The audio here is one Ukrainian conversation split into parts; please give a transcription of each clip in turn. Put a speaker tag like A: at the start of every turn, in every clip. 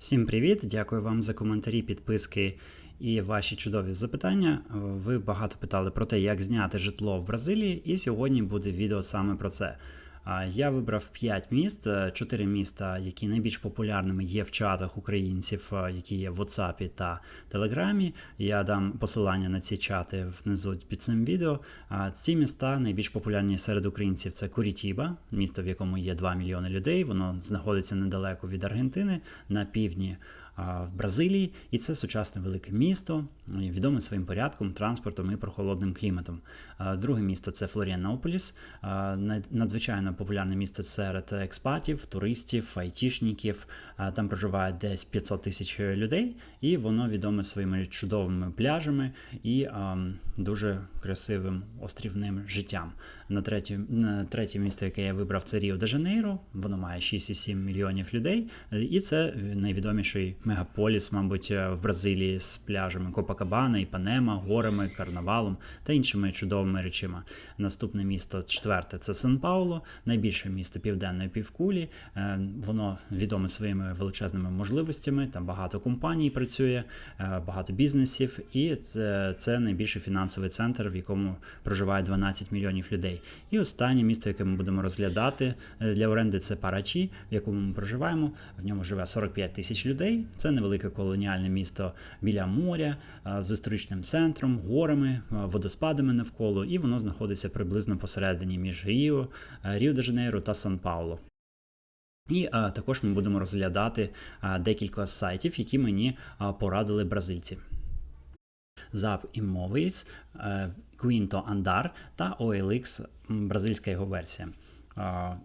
A: Всім привіт! Дякую вам за коментарі, підписки і ваші чудові запитання. Ви багато питали про те, як зняти житло в Бразилії, і сьогодні буде відео саме про це. Я вибрав 5 міст, 4 міста, які найбільш популярними є в чатах українців, які є в WhatsApp та Телеграмі. Я дам посилання на ці чати внизу під цим відео. Ці міста найбільш популярні серед українців це Курітіба, місто, в якому є 2 мільйони людей. Воно знаходиться недалеко від Аргентини на півдні в Бразилії, і це сучасне велике місто, е, відоме своїм порядком, транспортом і прохолодним кліматом. Друге місто це Флоріанополіс, надзвичайно популярне місто серед експатів, туристів, айтішників. Там проживає десь 500 тисяч людей, і воно відоме своїми чудовими пляжами і дуже красивим острівним життям. На третє, на третє місто, яке я вибрав, це Ріо де Жанейро. Воно має 6,7 мільйонів людей, і це найвідоміший мегаполіс, мабуть, е, в Бразилії з пляжами Копакабана, Іпанема, горами, карнавалом та іншими чудовими речима. Наступне місто, четверте, це Сан-Пауло, найбільше місто південної півкулі. Е, Воно відоме своїми величезними можливостями. Там багато компаній працює, е, багато бізнесів, і це, це найбільший фінансовий центр, в якому проживає 12 мільйонів людей. І останнє місто, яке ми будемо розглядати е, для оренди, це Парачі, в якому ми проживаємо. В ньому живе 45 тисяч людей. Це невелике колоніальне місто біля моря е, з історичним центром, горами, е, водоспадами навколо, і воно знаходиться приблизно посередині між Ріо, Ріо де Жанейро та Сан-Пауло. І а, також ми будемо розглядати а, декілька сайтів, які мені а, порадили бразильці. Zap Immobilies, е, Quinto Andar та OLX бразильська його версія.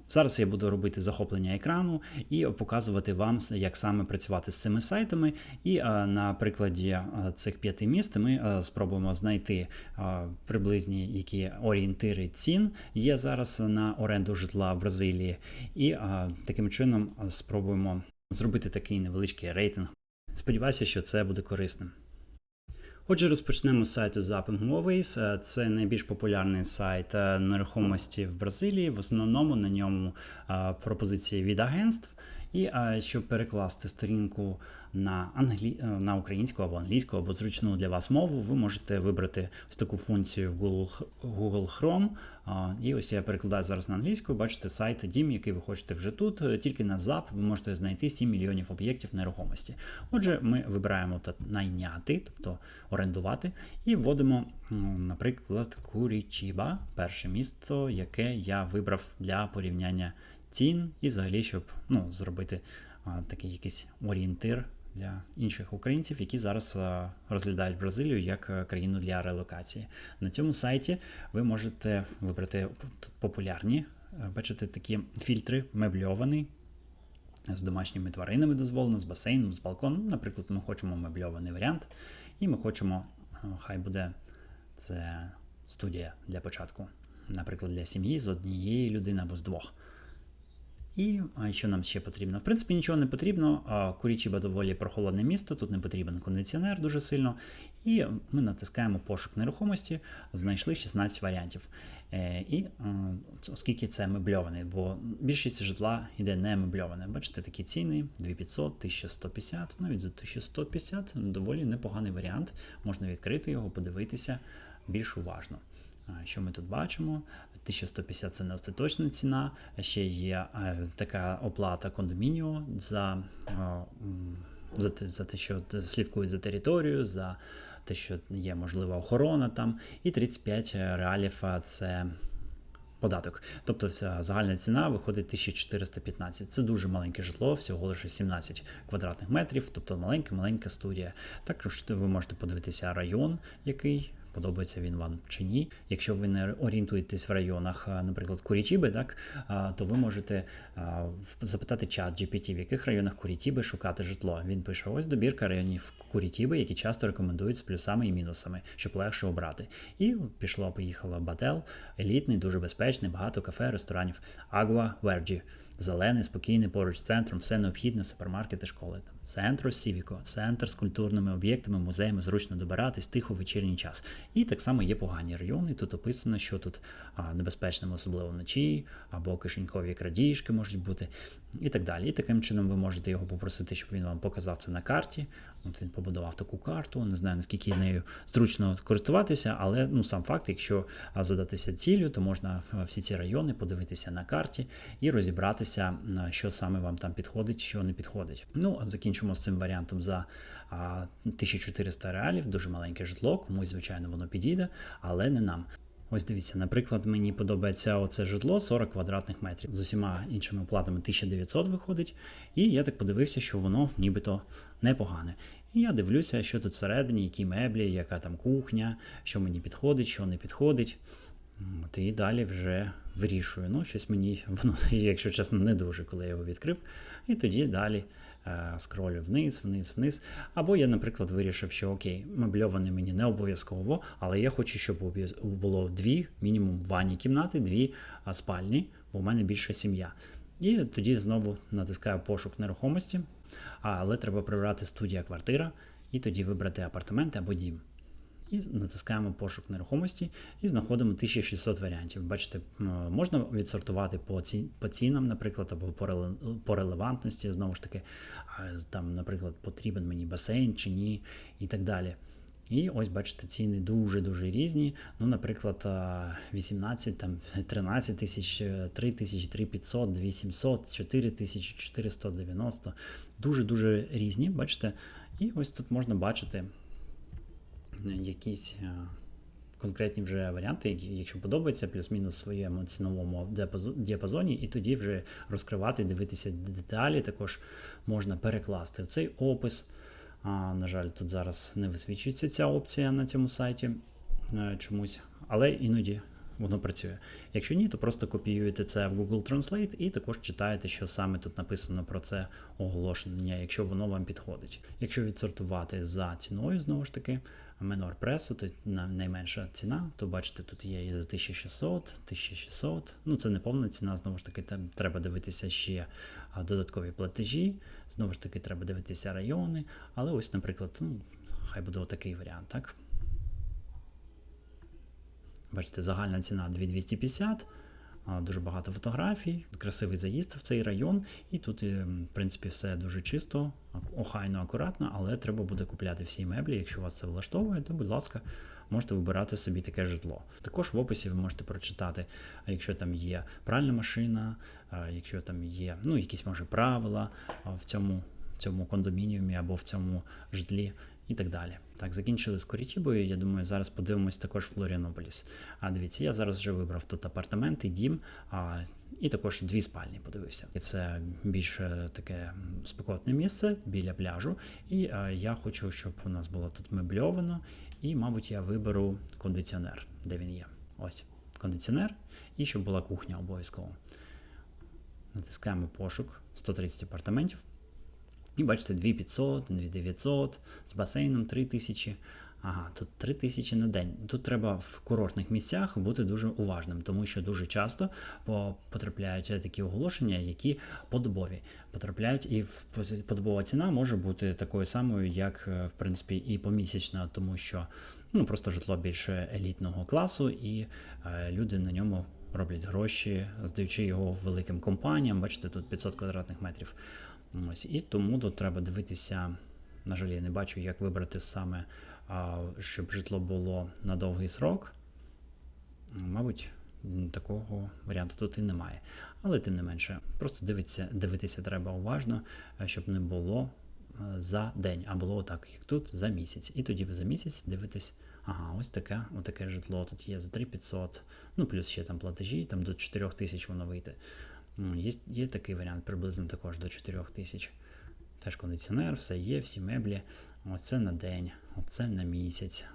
A: Зараз я буду робити захоплення екрану і показувати вам, як саме працювати з цими сайтами. І на прикладі цих п'яти міст ми спробуємо знайти приблизні які орієнтири цін є зараз на оренду житла в Бразилії. І таким чином спробуємо зробити такий невеличкий рейтинг. Сподіваюся, що це буде корисним. Отже, розпочнемо з сайту Zapping Movies. Е, Це найбільш популярний сайт е, нерухомості в Бразилії. В основному на ньому е, пропозиції від агентств. І щоб перекласти сторінку на англі... е, на українську або англійську, або зручну для вас мову, ви можете вибрати ось таку функцію в Google, Google Chrome. І ось я перекладаю зараз на англійську. Бачите сайт дім, який ви хочете вже тут. Е, Тільки на ZAP ви можете знайти 7 мільйонів об'єктів нерухомості. Отже, ми вибираємо тут найняти, тобто орендувати, і вводимо, наприклад, Курічіба, перше місто, яке я вибрав для порівняння цін, і взагалі, щоб ну, зробити а, такий якийсь орієнтир для інших українців, які зараз розглядають Бразилію як країну для релокації. На цьому сайті ви можете вибрати популярні, е, бачите, такі фільтри мебльований. З домашніми тваринами дозволено, з басейном, з балконом. Наприклад, ми хочемо мебльований варіант, і ми хочемо, е, хай буде це студія для початку, наприклад, для сім'ї з однієї людини або з двох. І що нам ще потрібно? В принципі, нічого не потрібно. Курічіба доволі прохолодне місто, тут не потрібен кондиціонер дуже сильно. І ми натискаємо пошук нерухомості, знайшли 16 варіантів. Е, І оскільки це мебльований, бо більшість житла йде не мебльоване. Бачите, такі ціни: 2500, 1150, навіть за 1150 доволі непоганий варіант. Можна відкрити його, подивитися більш уважно. Що ми тут бачимо? 1150 це не остаточна ціна. Ще є е, така оплата кондомініо за, е, за, те, за те, що слідкують за територією, за те, що є можлива охорона там. І 35 реалів це податок. Тобто вся загальна ціна виходить 1415. Це дуже маленьке житло, всього лише 17 квадратних метрів, тобто маленька-маленька студія. Також ви можете подивитися район, який. Подобається він вам чи ні. Якщо ви не орієнтуєтесь в районах, наприклад, Курітіби, так, то ви можете в- запитати чат GPT, в яких районах Курітіби шукати житло. Він пише: ось добірка районів Курітіби, які часто рекомендують з плюсами і мінусами, щоб легше обрати. І пішло, поїхало Бател, елітний, дуже безпечний, багато кафе, ресторанів. Агва Верджі. Зелений, спокійний, поруч з центром, все необхідне, супермаркети, школи. Там, центр Сівіко, центр з культурними об'єктами, музеями, зручно добиратись, тихо вечірній час. І так само є погані райони. Тут описано, що тут а, небезпечно, особливо вночі, або кишенькові крадіжки можуть бути, і так далі. І таким чином ви можете його попросити, щоб він вам показав це на карті. От він побудував таку карту. Не знаю наскільки нею зручно користуватися, але ну сам факт, якщо задатися ціллю, то можна всі ці райони подивитися на карті і розібратися, що саме вам там підходить, що не підходить. Ну, закінчимо з цим варіантом за а, 1400 реалів, дуже маленьке житло, комусь, звичайно, воно підійде, але не нам. Ось дивіться, наприклад, мені подобається оце житло 40 квадратних метрів. З усіма іншими оплатами 1900 виходить. І я так подивився, що воно нібито непогане. І я дивлюся, що тут всередині, які меблі, яка там кухня, що мені підходить, що не підходить. От і далі вже вирішую. Ну, щось мені воно, якщо чесно, не дуже, коли я його відкрив. І тоді далі скролю вниз, вниз, вниз. Або я, наприклад, вирішив, що окей, мебльоване мені не обов'язково, але я хочу, щоб було дві, мінімум ванні кімнати, дві спальні, бо в мене більша сім'я. І тоді знову натискаю пошук нерухомості, але треба прибрати студія квартира, і тоді вибрати апартаменти або дім. І натискаємо пошук нерухомості і знаходимо 1600 варіантів. Бачите, можна відсортувати по, ці, по цінам, наприклад, або по, по релевантності. Знову ж таки, там, наприклад, потрібен мені басейн чи ні, і так далі. І ось бачите, ціни дуже-дуже різні. Ну, наприклад, а, 18, там 13 тисяч, 3 тисячі, 3 500, 2 700, 4 тисячі, 490. Дуже-дуже різні, бачите. І ось тут можна бачити якісь е, конкретні вже варіанти, якщо подобається, плюс-мінус своєму ціновому діапазоні, і тоді вже розкривати, дивитися деталі. Також можна перекласти в цей опис. А, на жаль, тут зараз не висвічується ця опція на цьому сайті е, чомусь, але іноді воно працює. Якщо ні, то просто копіюєте це в Google Translate і також читаєте, що саме тут написано про це оголошення, якщо воно вам підходить. Якщо відсортувати за ціною, знову ж таки, Menor пресу, то найменша ціна, то бачите, тут є і за 1600, 1600. Ну, це не повна ціна, знову ж таки, там треба дивитися ще додаткові платежі, знову ж таки, треба дивитися райони. Але ось, наприклад, ну, хай буде отакий варіант, так? Бачите, загальна ціна 2250. Дуже багато фотографій, красивий заїзд в цей район, і тут, е, в принципі, все дуже чисто, охайно, акуратно, але треба буде купляти всі меблі. Якщо вас це влаштовує, то, будь ласка, можете вибирати собі таке житло. Також в описі ви можете прочитати, якщо там є пральна машина, якщо там є ну, якісь може правила в цьому, в цьому кондомініумі або в цьому житлі. І так далі. Так, закінчили з Корічібою. Я думаю, зараз подивимось також Флоріанополіс. А дивіться, я зараз вже вибрав тут апартаменти, дім, а, і також дві спальні подивився. І це більш таке спекотне місце біля пляжу. І а, я хочу, щоб у нас було тут мебльовано. І, мабуть, я виберу кондиціонер, де він є. Ось кондиціонер, і щоб була кухня обов'язково. Натискаємо пошук 130 апартаментів. І бачите, 2500, 2900, з басейном 3000. Ага, тут 3000 на день. Тут треба в курортних місцях бути дуже уважним, тому що дуже часто потрапляють такі оголошення, які подобові. Потрапляють, і подобова ціна може бути такою самою, як е, в принципі і помісячна, тому що ну просто житло більше елітного класу, і е, люди на ньому роблять гроші, здаючи його великим компаніям. Бачите, тут 500 квадратних метрів. Ось, і тому тут треба дивитися. На жаль, я не бачу, як вибрати саме, щоб житло було на довгий срок. Мабуть, такого варіанту тут і немає. Але тим не менше, просто дивитися, дивитися треба уважно, е, щоб не було е, за день, а було так, як тут, за місяць. І тоді ви за місяць дивитесь, ага, ось таке, отаке житло тут є за 3500, ну плюс ще там платежі, там до 4000 воно вийде. Ну, Є, є такий варіант, приблизно також до 4 тисяч. Теж кондиціонер, все є, всі меблі. Оце на день, оце на місяць.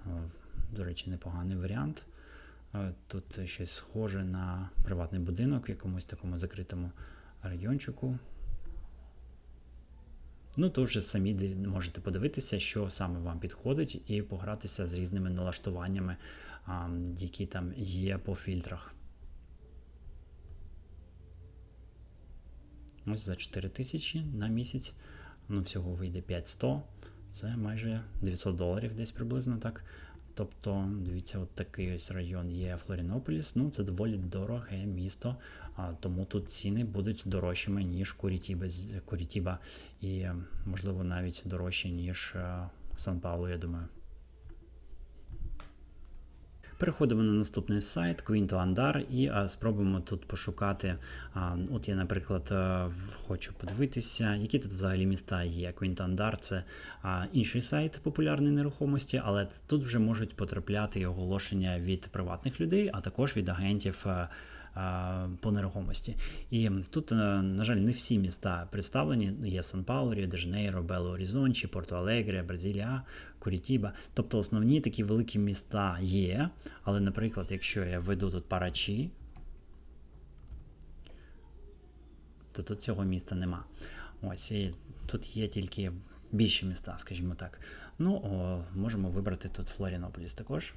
A: До речі, непоганий варіант. Е, Тут щось схоже на приватний будинок в якомусь такому закритому райончику. Ну, то вже самі можете подивитися, що саме вам підходить, і погратися з різними налаштуваннями, які там є по фільтрах. Ось за 4 тисячі на місяць. Ну, всього вийде 500. Це майже 900 доларів десь приблизно так. Тобто, дивіться, от такий ось район є Флорінополіс. Ну, це доволі дороге місто, а тому тут ціни будуть дорожчими, ніж Курітіба, Курітіба і, можливо, навіть дорожчі, ніж е, Сан-Паулу, я думаю. Переходимо на наступний сайт Quinto Andar і а, спробуємо тут пошукати. А, от я, наприклад, е, хочу подивитися, які тут взагалі міста є. Quinto Andar – це а, інший сайт популярної нерухомості, але тут вже можуть потрапляти і оголошення від приватних людей, а також від агентів. е, а, По нерухомості. І тут, е, на жаль, не всі міста представлені. Ну, Є Сан Пауло, Ріо де Жанейро, Бело Орізончі, Порто Алегре, Бразилія, Курітіба. Тобто основні такі великі міста є. Але, наприклад, якщо я введу тут Парачі, то тут цього міста нема. Ось і тут є тільки більші міста, скажімо так. Ну, о, можемо вибрати тут Флорінополіс також.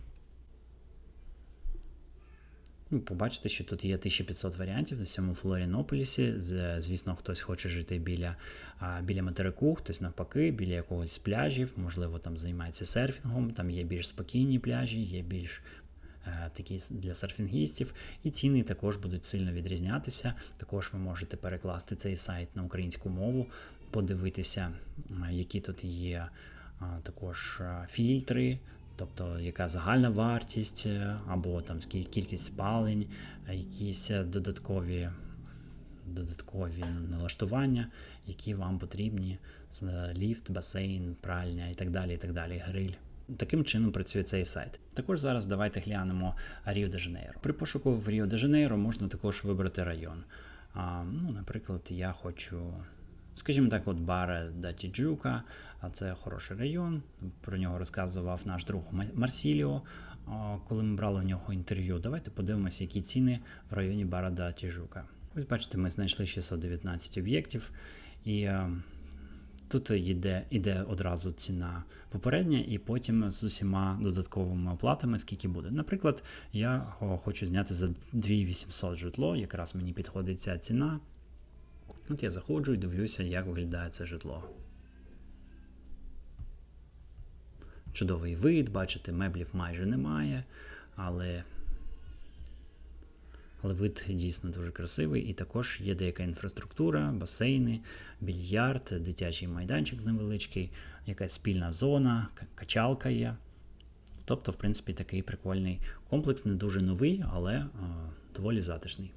A: Ну, Побачите, що тут є 1500 варіантів у цьому Флорінополісі. Звісно, хтось хоче жити біля, біля материку, хтось навпаки, біля якогось пляжів, можливо, там займається серфінгом, там є більш спокійні пляжі, є більш е, такі для серфінгістів, і ціни також будуть сильно відрізнятися. Також ви можете перекласти цей сайт на українську мову, подивитися, е, які тут є також е, фільтри, тобто яка загальна вартість, е, або там кількість спалень, е, якісь е, додаткові, додаткові налаштування, які вам потрібні, ліфт, басейн, пральня і так далі, і так далі, гриль. Таким чином працює цей сайт. Також зараз давайте глянемо Ріо де Жанейро. При пошуку в Ріо де Жанейро можна також вибрати район. А, ну, наприклад, я хочу, скажімо так, от Баре да Тіджука, а це хороший район. Про нього розказував наш друг Марсіліо, коли ми брали у нього інтерв'ю. Давайте подивимося, які ціни в районі Бара да Тіжука. Ось бачите, ми знайшли 619 об'єктів, і е, тут йде, йде одразу ціна попередня, і потім з усіма додатковими оплатами, скільки буде. Наприклад, я хочу зняти за 2800 житло, якраз мені підходить ця ціна. От я заходжу і дивлюся, як виглядає це житло. Чудовий вид, бачите, меблів майже немає, але, але вид дійсно дуже красивий. І також є деяка інфраструктура, басейни, більярд, дитячий майданчик невеличкий, якась спільна зона, качалка є. Тобто, в принципі, такий прикольний комплекс, не дуже новий, але е, доволі затишний.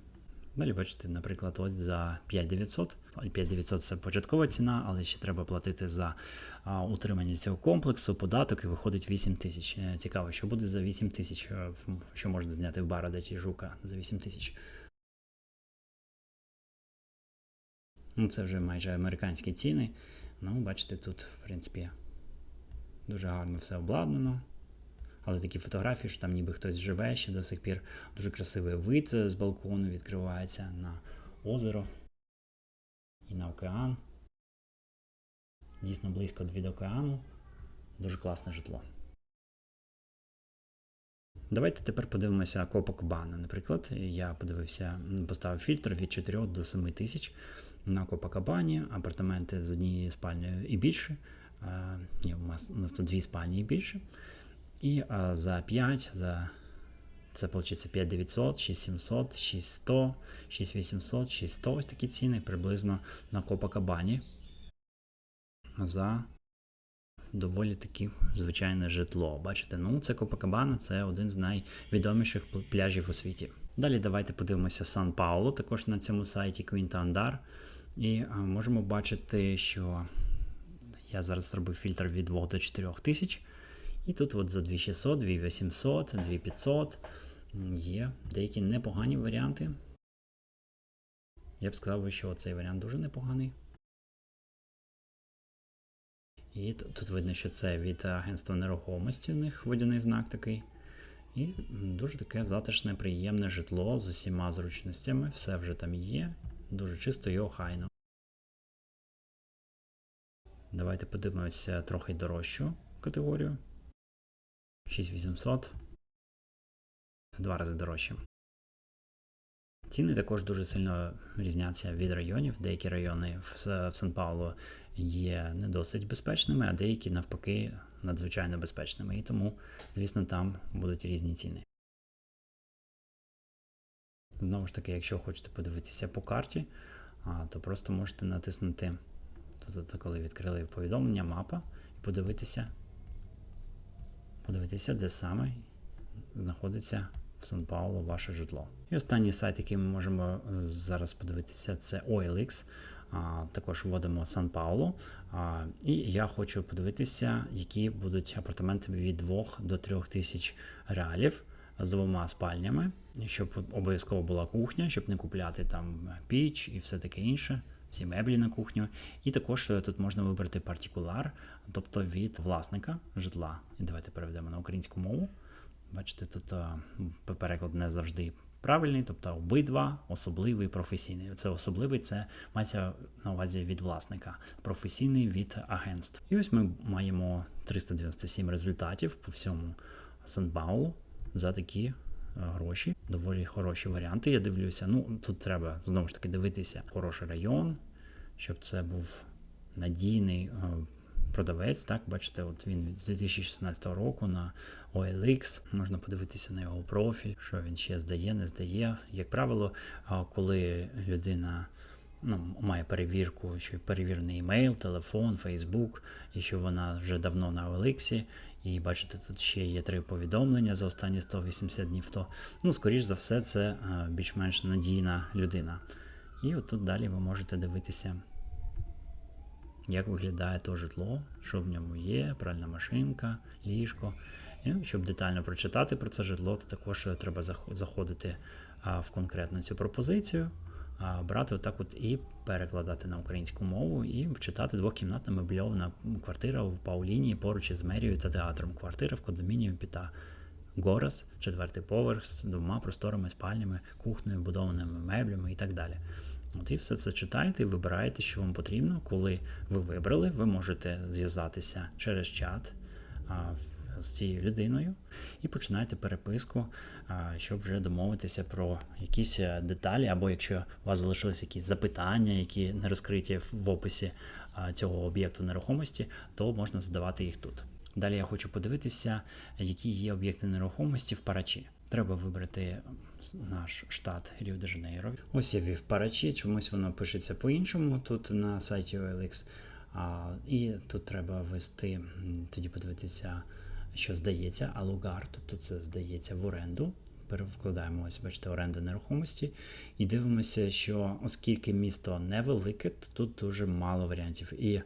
A: Далі бачите, наприклад, ось за 5900. 5900 це початкова ціна, але ще треба платити за утримання цього комплексу, податок і виходить 8 тисяч. Е, Цікаво, що буде за 8 тисяч, е, що можна зняти в Барадаті Жука за 8 тисяч. Ну, це вже майже американські ціни. Ну, бачите, тут, в принципі, дуже гарно все обладнано. Але такі фотографії, що там ніби хтось живе ще до сих пір. Дуже красивий вид з балкону відкривається на озеро і на океан. Дійсно близько від океану. Дуже класне житло. Давайте тепер подивимося Копакабана. Наприклад, я подивився, поставив фільтр від 4 до 7 тисяч на Копакабані, апартаменти з однією спальнею і більше. Е, ні, у нас, у нас тут дві спальні і більше. І а, за 5, за це виходить 5900, 6700, 6100, 6800, 6100, ось такі ціни приблизно на Копакабані за доволі таки звичайне житло. Бачите, ну це Копакабана, це один з найвідоміших пляжів у світі. Далі давайте подивимося Сан Пауло, також на цьому сайті Квінта Андар. І а, можемо бачити, що я зараз зробив фільтр від 2 до 4 тисяч. І тут от за 2600, 2800, 2500 є деякі непогані варіанти. Я б сказав, що цей варіант дуже непоганий. І тут видно, що це від агентства нерухомості, у них водяний знак такий. І дуже таке затишне, приємне житло з усіма зручностями. Все вже там є. Дуже чисто і охайно. Давайте подивимося трохи дорожчу категорію. 6800. В два рази дорожче. Ціни також дуже сильно різняться від районів. Деякі райони в, Сан-Паулу є не досить безпечними, а деякі навпаки надзвичайно безпечними. І тому, звісно, там будуть різні ціни. Знову ж таки, якщо хочете подивитися по карті, то просто можете натиснути тут, коли відкрили повідомлення, мапа, і подивитися, подивитися, де саме знаходиться в Сан-Паулу ваше житло. І останній сайт, який ми можемо е, зараз подивитися, це OLX. А, також вводимо Сан-Паулу. І я хочу подивитися, які будуть апартаменти від 2 до 3 тисяч реалів з двома спальнями, щоб обов'язково була кухня, щоб не купляти там піч і все таке інше. Всі меблі на кухню. І також е, тут можна вибрати партикуляр, тобто від власника житла. І давайте переведемо на українську мову. Бачите, тут переклад не завжди правильний, тобто обидва особливий професійний. Це особливий, це мається на увазі від власника, професійний від агентств. І ось ми маємо 397 результатів по всьому Сан-Паулу за такі е, гроші. Доволі хороші варіанти. Я дивлюся. Ну тут треба знову ж таки дивитися хороший район, щоб це був надійний е, продавець. Так, бачите, от він з 2016 року на OLX. Можна подивитися на його профіль, що він ще здає, не здає. Як правило, а, коли людина. Ну, має перевірку, що перевірений емейл, телефон, Фейсбук, і що вона вже давно на OLX, і бачите, тут ще є три повідомлення за останні 180 днів. То, ну, скоріш за все, це е, більш-менш надійна людина. І от тут далі ви можете дивитися, як виглядає то житло, що в ньому є, пральна машинка, ліжко. І щоб детально прочитати про це житло, то також треба заходити в конкретну цю пропозицію, брати отак от і перекладати на українську мову і вчитати двокімнатна мебльована квартира в Пауліні поруч із мерією та театром. Квартира в кондомініумі Піта Горас, четвертий поверх з двома просторими спальнями, кухнею, будованими меблями і так далі. От і все це читаєте, і вибираєте, що вам потрібно. Коли ви вибрали, ви можете зв'язатися через чат з цією людиною і починаєте переписку, щоб вже домовитися про якісь е, деталі, або якщо у вас залишились якісь запитання, які не розкриті в- описі цього об'єкту нерухомості, то можна задавати їх тут. Далі я хочу подивитися, які є об'єкти нерухомості в Парачі. Треба вибрати наш штат Ріо де Жанейро. Ось я ввів Парачі, чомусь воно пишеться по-іншому тут на сайті OLX. А, і тут треба ввести, тоді подивитися, що здається, алугар, тобто це здається в оренду. Перевкладаємо ось, бачите, оренда нерухомості. І дивимося, що оскільки місто невелике, то тут дуже мало варіантів. І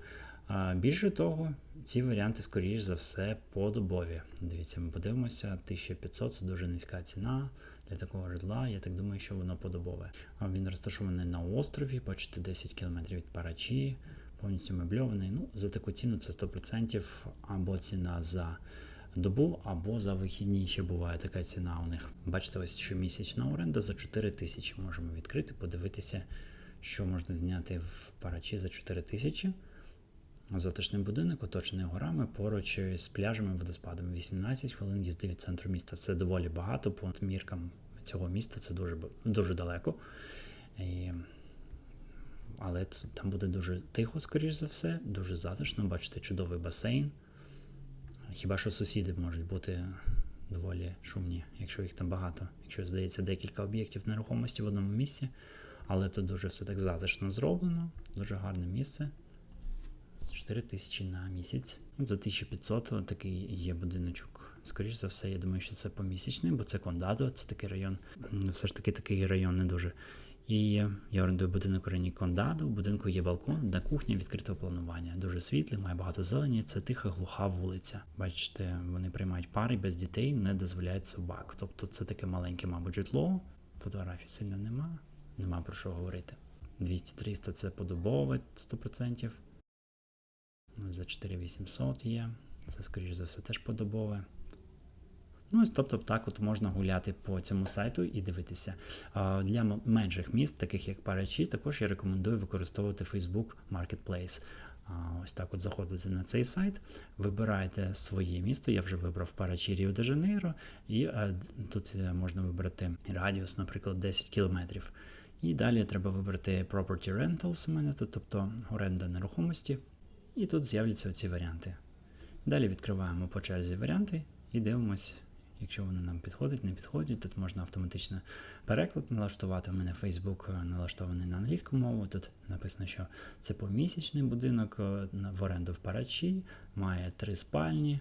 A: а, більше того, ці варіанти, скоріш за все, подобові. Дивіться, ми подивимося, 1500 це дуже низька ціна для такого житла. Я так думаю, що воно подобове. А Він розташований на острові, бачите, 10 км від Парачі, повністю мебльований. Ну, за таку ціну це 100% або ціна за добу, або за вихідні ще буває така ціна у них. Бачите, ось щомісячна оренда за 4 тисячі. Можемо відкрити, подивитися, що можна зняти в Парачі за 4 тисячі. Затишний будинок, оточений горами, поруч з пляжами, водоспадами. 18 хвилин їзди від центру міста. Це доволі багато по міркам цього міста. Це дуже, дуже далеко. І... Але там буде дуже тихо, скоріш за все, дуже затишно. Бачите, чудовий басейн. Хіба що сусіди можуть бути доволі шумні, якщо їх там багато. Якщо здається декілька об'єктів нерухомості в одному місці. Але тут дуже все так затишно зроблено, дуже гарне місце. 4 тисячі на місяць. За 1500 такий є будиночок. Скоріше за все, я думаю, що це помісячний, бо це Кондадо, це такий район. Все ж таки такий район не дуже. І я орендую будинок у районі Кондадо. В будинку є балкон, на кухня відкритого планування. Дуже світлий, має багато зелені. Це тиха, глуха вулиця. Бачите, вони приймають пари без дітей, не дозволяють собак. Тобто це таке маленьке, мабуть, житло. Фотографій сильно нема. Нема про що говорити. 200-300 це подобове 100%. Ну, за 4800 є. Це, скоріш за все, теж подобове. Ну, ось, тобто, так от можна гуляти по цьому сайту і дивитися. Для менших міст, таких як Парачі, також я рекомендую використовувати Facebook Marketplace. Ось так от заходите на цей сайт, вибираєте своє місто. Я вже вибрав Парачі Ріо де Жанейро, і е, тут е, можна вибрати радіус, наприклад, 10 кілометрів. І далі треба вибрати Property Rentals у мене тут, тобто оренда нерухомості. І тут з'являться ці варіанти. Далі відкриваємо по черзі варіанти і дивимось, якщо вони нам підходять, не підходять. Тут можна автоматично переклад налаштувати. У мене Facebook налаштований на англійську мову. Тут написано, що це помісячний будинок е, в оренду в Парачі, має три спальні,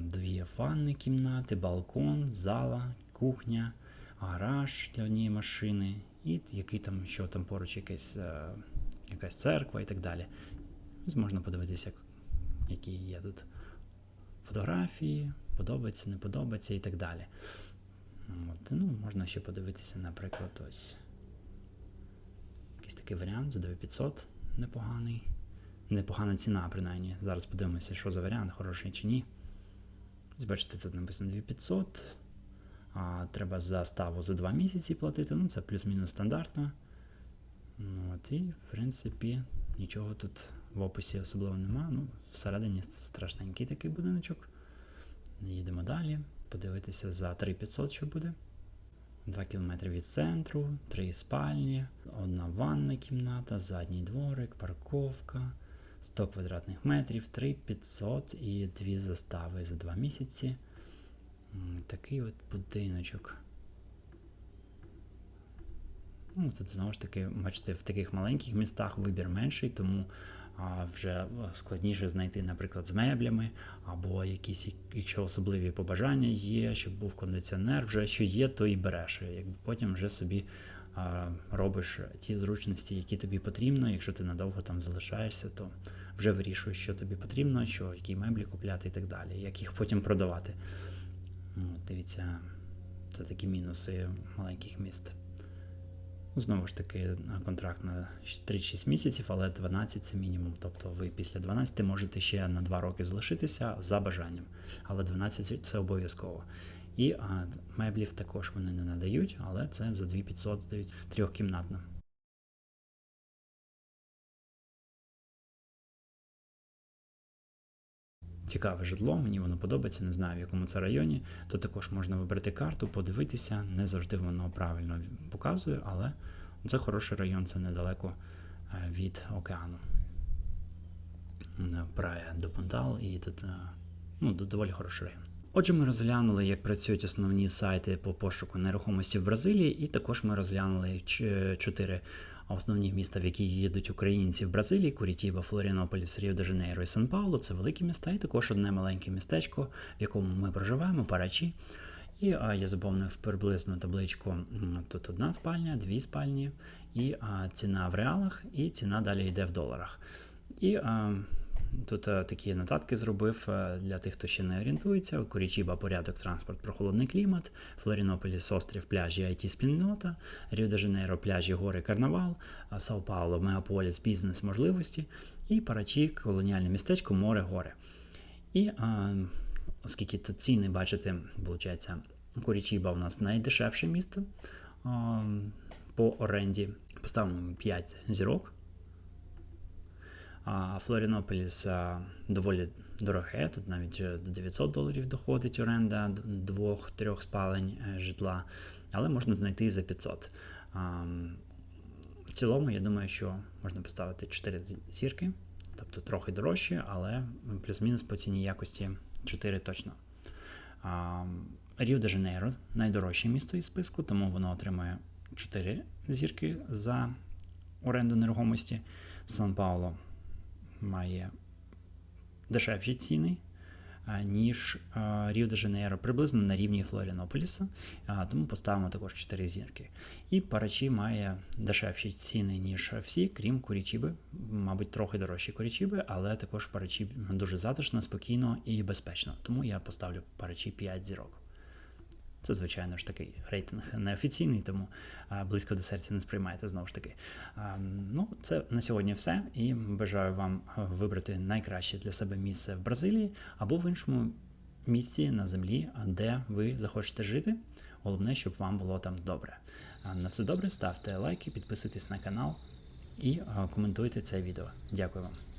A: дві ванни кімнати, балкон, зала, кухня, гараж для однієї машини, і який там, що там поруч якась, е, якась церква і так далі. Ось можна подивитися, які є тут фотографії, подобається, не подобається і так далі. От, ну, можна ще подивитися, наприклад, ось якийсь такий варіант за 2500 непоганий. Непогана ціна, принаймні. Зараз подивимося, що за варіант, хороший чи ні. Ось бачите, тут написано 2500. А треба за ставу за 2 місяці платити. Ну, це плюс-мінус стандартно. Ну, От, і, в принципі, нічого тут в описі особливо нема. Ну, всередині страшненький такий будиночок. Їдемо далі. Подивитися за 3500, що буде. 2 км від центру, 3 спальні, одна ванна кімната, задній дворик, парковка, 100 квадратних метрів, 3500 і дві застави за 2 місяці. Такий от будиночок. Ну, тут знову ж таки, бачите, в таких маленьких містах вибір менший, тому вже складніше знайти, наприклад, з меблями, або якісь, якщо особливі побажання є, щоб був кондиціонер, вже що є, то і береш. Якби потім вже собі робиш ті зручності, які тобі потрібно. Якщо ти надовго там залишаєшся, то вже вирішуєш, що тобі потрібно, що які меблі купляти і так далі, як їх потім продавати. Ну, дивіться, це такі мінуси маленьких міст. Знову ж таки, контракт на 3-6 місяців, але 12 це мінімум. Тобто ви після 12 можете ще на 2 роки залишитися за бажанням. Але 12 це обов'язково. І а, меблів також вони не надають, але це за 2500, здається, трьохкімнатна. Цікаве житло, мені воно подобається, не знаю в якому це районі. То також можна вибрати карту, подивитися. Не завжди воно правильно показує, але це хороший район, це недалеко е, від океану. Е, Прая до Пундал, і тут е, ну, доволі хороший район. Отже, ми розглянули, як працюють основні сайти по пошуку нерухомості в Бразилії, і також ми розглянули ч- чотири основні міста, в які їдуть українці в Бразилії: Курітіба, Флорінополіс, Ріо де Жанейро і Сан Пауло. Це великі міста, і також одне маленьке містечко, в якому ми проживаємо, Парачі. І а, я заповнив приблизну табличку. Тут одна спальня, дві спальні, і а, ціна в реалах, і ціна далі йде в доларах. І а, тут такі нотатки зробив для тих, хто ще не орієнтується. Курічіба порядок, транспорт, прохолодний клімат, Флорінополіс, острів, пляжі, it спільнота, Ріо де Жанейро, пляжі, гори, карнавал, Сао Пауло, мегаполіс, бізнес, можливості, і Парачі, колоніальне містечко, море, гори. І а, оскільки тут ціни, бачите, виходить, Курічіба у нас найдешевше місто а, по оренді. Поставимо 5 зірок. Флорінополіс доволі дороге, тут навіть е, до 900 доларів доходить оренда двох-трьох спалень е, житла, але можна знайти і за 500. В цілому, я думаю, що можна поставити 4 зірки, тобто трохи дорожче, але плюс-мінус по ціні якості 4 точно. Ріо де Жанейро найдорожче місто із списку, тому воно отримує 4 зірки за оренду нерухомості. Сан Пауло має дешевші ціни, ніж Ріо де Жанейро, приблизно на рівні Флорінополіса, тому поставимо також 4 зірки. І Парачі має дешевші ціни, ніж всі, крім Курічіби, мабуть, трохи дорожчі Курічіби, але також Парачі дуже затишно, спокійно і безпечно. Тому я поставлю Парачі 5 зірок. Це, звичайно ж такий рейтинг неофіційний, тому близько до серця не сприймайте знову ж таки. Ну, це на сьогодні все. І бажаю вам вибрати найкраще для себе місце в Бразилії або в іншому місці на землі, де ви захочете жити. Головне, щоб вам було там добре. На все добре, ставте лайки, підписуйтесь на канал і коментуйте це відео. Дякую вам.